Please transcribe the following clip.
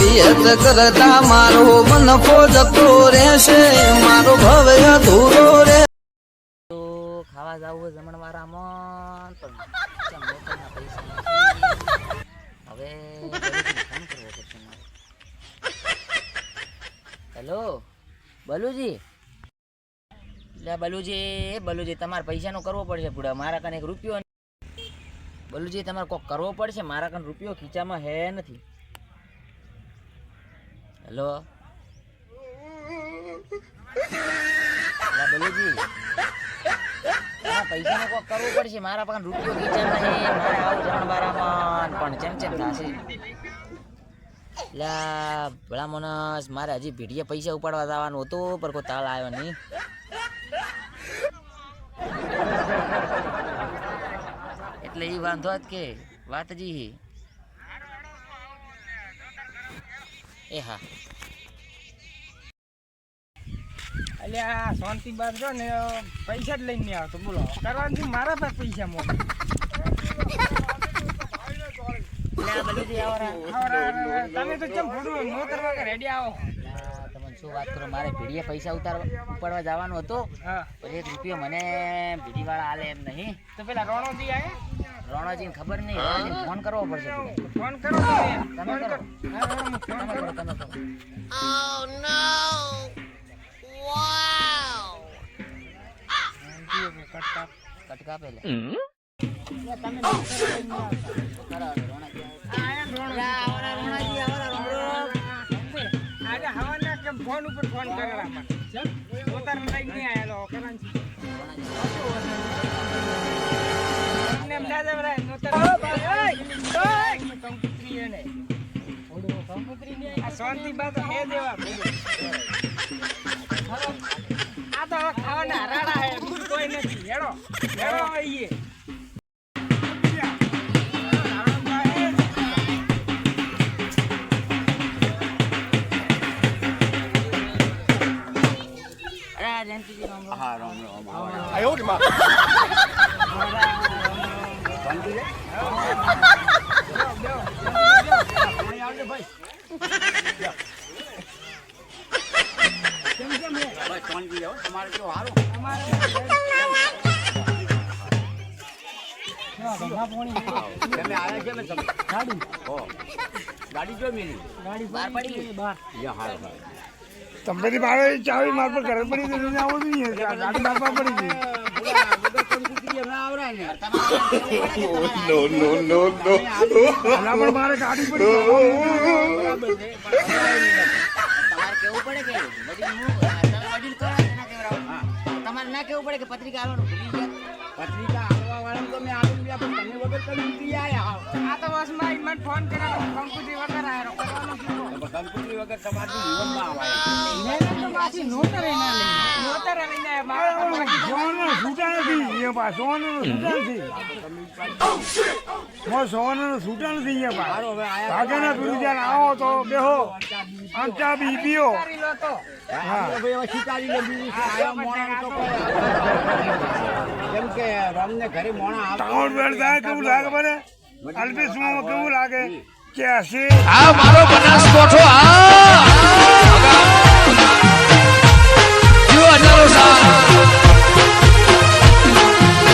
વિયત કરતા મારો મનફો જતો રહેશે, મારો ભવ્ય અધૂરો રે ખાવા જાવું જમણવારામાં. હવે હેલો, બલુજી? લે બલુજી બલુજી, તમારે પૈસાનો કરવો પડશે પૂરા. મારા કને એક રૂપિયો બલુજી, તમારે કોક કરવો પડશે? મારા કને રૂપિયો ખીચામાં હે નથી. હેલો? બલુજી. આ પૈસાનો કોક કરવું પડશે. મારા પાસે રૂપિયો ખીચામાં નહીં. મારે આવું જમણવારામાં પણ ચેમ ચેમ થશે. લા, ભલા મોનસ, મારે હજી ભીડીએ પૈસા ઉપાડવા જવાનું હતું પર કોઈ તાળ આવ્યો નહીં. એટલે એ વાંધો જ કે, વાત જી હી. એ હા. અલ્યા શાંતિ બાદ જો ને પૈસા જ લઈને આવતો બોલો કરવાનું છે મારા પાસે પૈસા આવરા, તમે તો કેમ ભૂડું નો કરવા કે રેડી આવો? તમને શું વાત કરો મારે ભીડીએ પૈસા ઉતારવા ઉપાડવા જવાનું હતું. પણ એક રૂપિયો મને ભીડીવાળા આલે એમ નહીં. તો પેલા રોણોજી આયા? રોણાજીને ખબર નહીં રોણાજીને ફોન કરવો પડશે ફોન કરો તમે તમે ફોન કરો. કરો. ઓ નો વાવ તમે કરો કરો. તમે કરો. કટકા. કટકા પેલે આજે હવાના કેમ ફોન ઉપર ફોન કરેલા મને પોતાને લઈને નહીં આયેલો કરવાનું શાંતિ બાદ હે દેવા આ તો હવે ખાવાના હરાડા હે કોઈ નથી હેડો હેડો આવીએ અરે જયંતિજી રામ રામ. બહાર પડી ગઈ. તમે મારે ચાવી માર પર ઘરે પડી ગઈ આવો નહીં ગાડી માર પર પડી ગઈ અલા પણ મારે ગાડી પડી ગઈ. તમારે કેવું પડે કે પત્રિકા આવવાનું ભૂલી ગયા પત્રિકા આવવા વાળા તો મેં આવી ગયા પણ તમે વગર આલવાનું ભૂલી આવ્યા આ તો બસમાં મને ફોન કર્યો કંકુજી વગર આયો કંકુજી વગર તમારું તો પાછી નોતરે ના લઈ નોતરે લઈને. સોવાનું છૂટા નથી. અહીંયા પા સોવાનું છૂટા નથી. મો સોવાનું છૂટા નથી અહીંયા પા. ભાગે ને પીરું જ્યારે આવો તો બેહો. અંચા બી પીઓ. હા. કેમ કે રમને ઘરે મોણા આવે. થાય કેવું લાગે મને. અલ્પેશમાં કેવું લાગે? કે હશે? આ મારો બનાસકોઠો આ